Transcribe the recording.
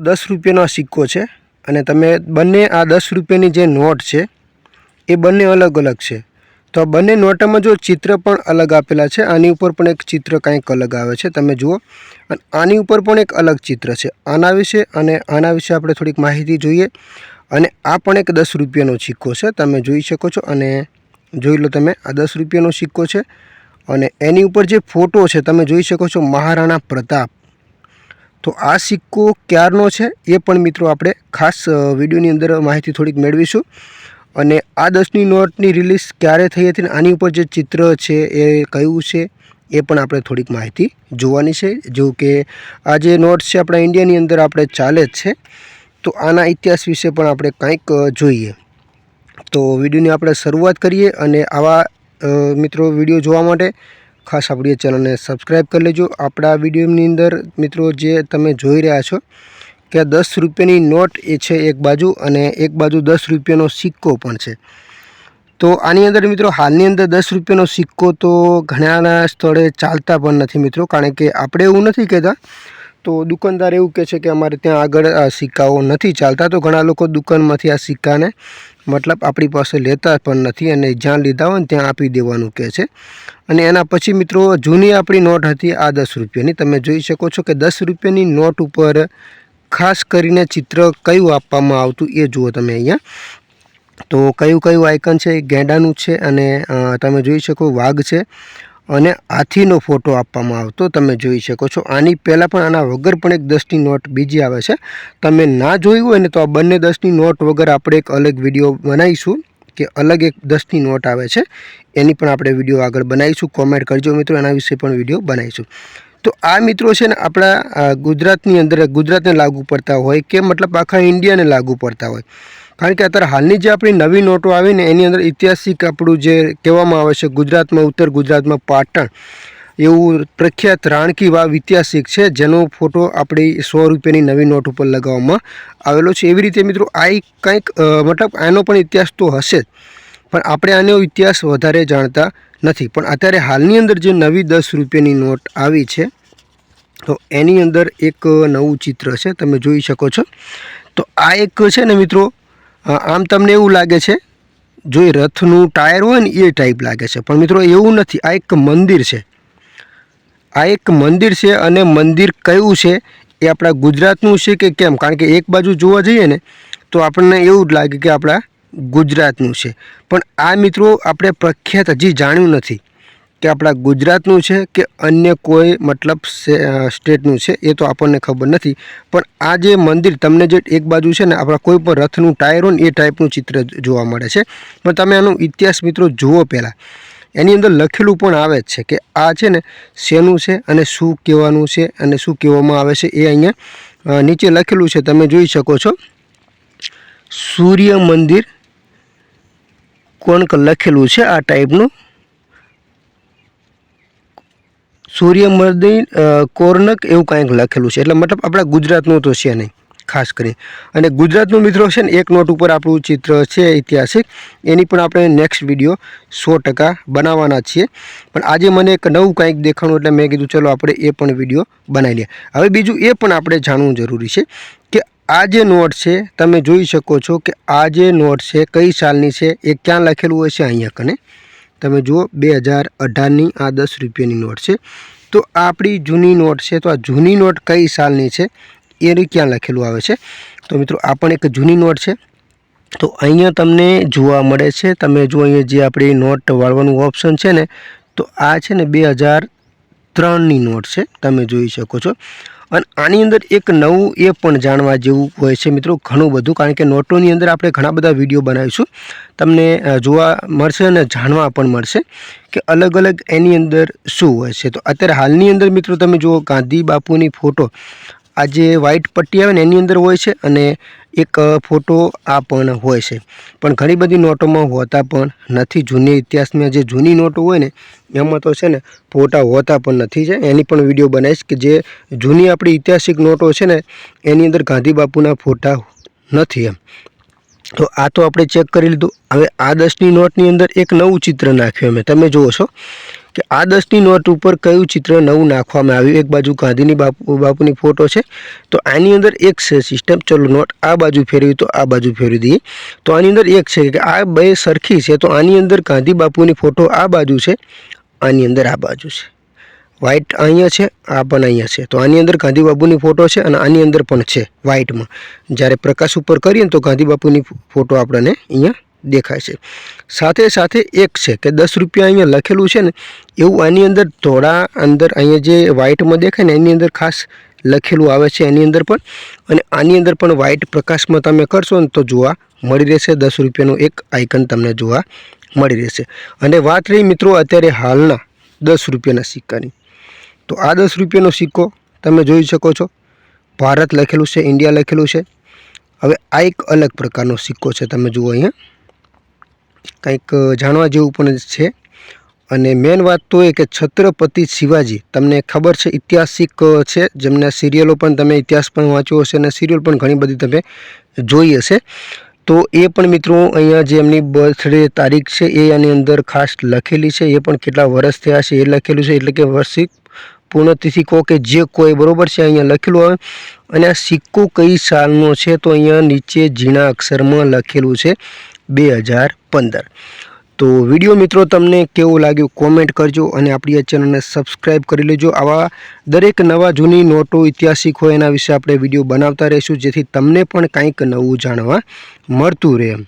દસ રૂપિયાનો સિક્કો છે અને તમે બંને આ દસ રૂપિયાની જે નોટ છે, એ બંને અલગ અલગ છે. તો આ બંને નોટામાં જો ચિત્ર પણ અલગ આપેલા છે, આની ઉપર પણ એક ચિત્ર કંઈક અલગ આવે છે. તમે જુઓ, અને આની ઉપર પણ એક અલગ ચિત્ર છે. આના વિશે અને આના વિશે આપણે થોડીક માહિતી જોઈએ. અને આ પણ એક દસ રૂપિયાનો સિક્કો છે. તમે જોઈ શકો છો અને જોઈ લો તમે, આ દસ રૂપિયાનો સિક્કો છે. અને એની ઉપર જે ફોટો છે, તમે જોઈ શકો છો મહારાણા પ્રતાપ. તો આ સિક્કો ક્યારનો છે એ પણ મિત્રો આપણે ખાસ વિડીયોની અંદર માહિતી થોડીક મેળવીશું. અને આ દસની નોટની રિલીઝ ક્યારે થઈ હતી આની ઉપર જે ચિત્ર છે એ કયું છે એ પણ આપણે થોડીક માહિતી જોવાની છે. જો કે આ જે નોટ છે આપણા ઇન્ડિયાની અંદર આપણે ચાલે જ છે. તો આના ઇતિહાસ વિશે પણ આપણે કંઈક જોઈએ. તો વિડીયોની આપણે શરૂઆત કરીએ અને આવા મિત્રો વીડિયો જોવા માટે ખાસ આપણી ચેનલને સબસ્ક્રાઈબ કરી લેજો. આપણા વિડીયોની અંદર મિત્રો જે તમે જોઈ રહ્યા છો કે દસ રૂપિયાની નોટ એ છે એક બાજુ અને એક બાજુ દસ રૂપિયાનો સિક્કો પણ છે. તો આની અંદર મિત્રો હાલની અંદર દસ રૂપિયાનો સિક્કો તો ઘણાના સ્થળે ચાલતા પણ નથી મિત્રો. કારણ કે આપણે એવું નથી કહેતા તો દુકાનદાર એવું કહે છે કે અમારે ત્યાં આગળ, આ, સિક્કાઓ નથી ચાલતા. તો ઘણા લોકો દુકાનમાંથી આ સિક્કાને મતલબ આપણી પાસે લેતા પણ નથી અને જ્યાં લીધા હોય ને ત્યાં આપી દેવાનું કહે છે. અને એના પછી મિત્રો, જૂની આપણી નોટ હતી આ દસ રૂપિયાની. તમે જોઈ શકો છો કે દસ રૂપિયાની નોટ ઉપર ખાસ કરીને ચિત્ર કયું આપવામાં આવતું એ જુઓ તમે અહીંયા. તો કયું કયું આઇકન છે, ગેંડાનું છે અને તમે જોઈ શકો વાઘ છે. અને હાથીનો ફોટો આપવામાં આવતો તમે જોઈ શકો છો. આની પહેલાં પણ આના વગર પણ એક દસની નોટ બીજી આવે છે. તમે ના જોયું હોય ને તો આ બંને દસની નોટ વગર આપણે એક અલગ વીડિયો બનાવીશું કે અલગ એક દસની નોટ આવે છે. એની પણ આપણે વીડિયો આગળ બનાવીશું. કોમેન્ટ કરજો મિત્રો, એના વિશે પણ વીડિયો બનાવીશું. તો આ મિત્રો છે ને આપણા ગુજરાતની અંદર ગુજરાતને લાગુ પડતા હોય કે મતલબ આખા ઇન્ડિયાને લાગુ પડતા હોય. કારણ કે અત્યારે હાલની જે આપણી નવી નોટો આવી ને એની અંદર ઐતિહાસિક આપણું જે કહેવામાં આવે છે ગુજરાતમાં, ઉત્તર ગુજરાતમાં પાટણ, એવું પ્રખ્યાત રાણકી વાવ ઐતિહાસિક છે, જેનો ફોટો આપણી સો રૂપિયાની નવી નોટ ઉપર લગાવવામાં આવેલો છે. એવી રીતે મિત્રો, આ કંઈક મતલબ આનો પણ ઇતિહાસ તો હશે જ, પણ આપણે આનો ઇતિહાસ વધારે જાણતા નથી. પણ અત્યારે હાલની અંદર જે નવી દસ રૂપિયાની નોટ આવી છે, તો એની અંદર એક નવું ચિત્ર છે, તમે જોઈ શકો છો. તો આ એક છે ને મિત્રો આમ તમને એવું લાગે છે? જો એ રથનું ટાયર હોય ને એ ટાઈપ લાગે છે. પણ મિત્રો એવું નથી. આ એક મંદિર છે. આ એક મંદિર છે અને મંદિર કયું છે એ આપણા ગુજરાતનું છે કે કેમ? કારણ કે એક બાજુ જોવા જઈએ ને, તો આપણને એવું જ લાગે કે આપણા ગુજરાતનું છે. પણ આ મિત્રો આપણે પ્રખ્યાત હજી જાણ્યું નથી. કે આપણા ગુજરાતનું છે કે અન્ય કોઈ મતલબ સ્ટેટનું છે, એ તો આપણને ખબર નથી. પણ આ જે મંદિર તમને જે એક બાજુ છે ને, આપણા કોઈ પણ રથનું ટાયર હોય ને એ ટાઈપનું ચિત્ર જોવા મળે છે. પણ તમે આનો ઇતિહાસ મિત્રો જુઓ પહેલાં. એની અંદર લખેલું પણ આવે જ છે કે આ છે ને શેનું છે અને શું કહેવાનું છે અને શું કહેવામાં આવે છે એ અહીંયા નીચે લખેલું છે. તમે જોઈ શકો છો. સૂર્ય મંદિર કોણ લખેલું છે આ ટાઈપનું. સૂર્ય કોર્નક એવું કાંઈક લખેલું છે. એટલે મતલબ આપણા ગુજરાતનું તો છે નહીં, ખાસ કરી અને ગુજરાતનું મિત્રો છે ને, એક નોટ ઉપર આપણું ચિત્ર છે ઐતિહાસિક. એની પણ આપણે નેક્સ્ટ વીડિયો સો ટકા બનાવવાના છીએ. પણ આજે મને એક નવું કાંઈક દેખાણું, એટલે મેં કીધું ચલો આપણે એ પણ વીડિયો બનાવી લઈએ. હવે બીજું એ પણ આપણે જાણવું જરૂરી છે કે આ જે નોટ છે, તમે જોઈ શકો છો કે આ જે નોટ છે, કઈ સાલની છે, એ ક્યાં લખેલું હોય છે અહીંયા કને? તમે જુઓ, બે હજાર અઢારની આ દસ રૂપિયાની નોટ છે. તો આપણી જૂની નોટ છે, તો આ જૂની નોટ કઈ સાલની છે એની ક્યાં લખેલું આવે છે? તો મિત્રો, આ પણ એક જૂની નોટ છે. તો અહીંયા તમને જોવા મળે છે, તમે જુઓ અહીંયા જે આપણી નોટ વાળવાનું ઓપ્શન છે ને, તો આ છે ને બે હજાર ત્રણની નોટ છે, તમે જોઈ શકો છો. અને આની અંદર એક નવું એ પણ જાણવા જેવું હોય છે મિત્રો ઘણું બધું, કારણ કે નોટોની અંદર આપણે ઘણા બધા વીડિયો બનાવીશું. તમને જોવા મળશે અને જાણવા પણ મળશે કે અલગ અલગ એની અંદર શું હોય છે. તો અત્યારે હાલની અંદર મિત્રો તમે જુઓ ગાંધી બાપુની ફોટો આ જે વ્હાઇટ પટ્ટી આવે ને એની અંદર હોય છે અને એક ફોટો આ પણ હોય છે. પણ ઘણી બધી નોટોમાં હોતા પણ નથી. જૂની ઇતિહાસમાં જે જૂની નોટો હોય ને, એમાં તો છે ને, ફોટા હોતા પણ નથી છે. એની પણ વીડિયો બનાવીશ કે જે જૂની આપણી ઐતિહાસિક નોટો છે ને, એની અંદર ગાંધી બાપુના ફોટા નથી એમ. તો આ તો આપણે ચેક કરી લીધું. હવે આ દસની નોટની અંદર એક નવું ચિત્ર નાખ્યું અમે તમે જુઓ છો. કે આ દસની નોટ ઉપર કયું ચિત્ર નવું નાખવામાં આવ્યું? એક બાજુ ગાંધીની બાપુ બાપુની ફોટો છે, તો આની અંદર એક છે સિસ્ટમ ચલો નોટ આ બાજુ ફેરવી, તો આ બાજુ ફેરવી દઈએ. તો આની અંદર એક છે કે આ બે સરખી છે, તો આની અંદર ગાંધી બાપુની ફોટો આ બાજુ છે, આની અંદર આ બાજુ છે. વ્હાઇટ અહીંયા છે, આ પણ અહીંયા છે. તો આની અંદર ગાંધી બાપુની ફોટો છે અને આની અંદર પણ છે વ્હાઇટમાં જ્યારે પ્રકાશ ઉપર કરીએ તો ગાંધી બાપુની ફોટો આપણને અહીંયા દેખાય છે. સાથે સાથે એક છે કે દસ રૂપિયા અહીંયા લખેલું છે ને, એવું આની અંદર ધોળા અંદર અહીંયા જે વ્હાઇટમાં દેખાય ને, એની અંદર ખાસ લખેલું આવે છે એની અંદર પણ. અને આની અંદર પણ વ્હાઇટ પ્રકાશમાં તમે કરશો ને તો જોવા મળી રહેશે, દસ રૂપિયાનું એક આઇકન તમને જોવા મળી રહેશે. અને વાત રહી મિત્રો અત્યારે હાલના દસ રૂપિયાના સિક્કાની. તો આ દસ રૂપિયાનો સિક્કો તમે જોઈ શકો છો. ભારત લખેલું છે, ઇન્ડિયા લખેલું છે. હવે આ એક અલગ પ્રકારનો સિક્કો છે, તમે જુઓ અહીંયા. કંઈક જાણવા જેવું પણ છે. અને મેન વાત તો એ કે છત્રપતિ શિવાજી, તમને ખબર છે, ઐતિહાસિક છે, જેમને સિરિયલો પણ તમે ઇતિહાસ પણ વાંચ્યો હશે અને સિરિયલ પણ ઘણી બધી તમે જોઈ હશે. તો એ પણ મિત્રો અહીંયા જે એમની બર્થડે તારીખ છે, એ આની અંદર ખાસ લખેલી છે. એ પણ કેટલા વર્ષ થયા છે, એ લખેલું છે, એટલે કે વર્ષિક પૂર્ણતિથિ કહો કે જે કોઈ, બરાબર છે, અહીંયા લખેલું આવે. અને આ સિક્કો કઈ સાલનો છે, તો અહીંયા નીચે ઝીણા અક્ષરમાં લખેલું છે. બે હજાર પંદર. તો વીડિયો મિત્રો તમને કેવું લાગ્યું કોમેન્ટ કરજો અને આપણી આ ચેનલને સબસ્ક્રાઈબ કરી લેજો. આવા દરેક નવા જૂની નોટો ઐતિહાસિક હોય એના વિશે આપણે વીડિયો બનાવતા રહીશું, જેથી તમને પણ કંઈક નવું જાણવા મળતું રહે. એમ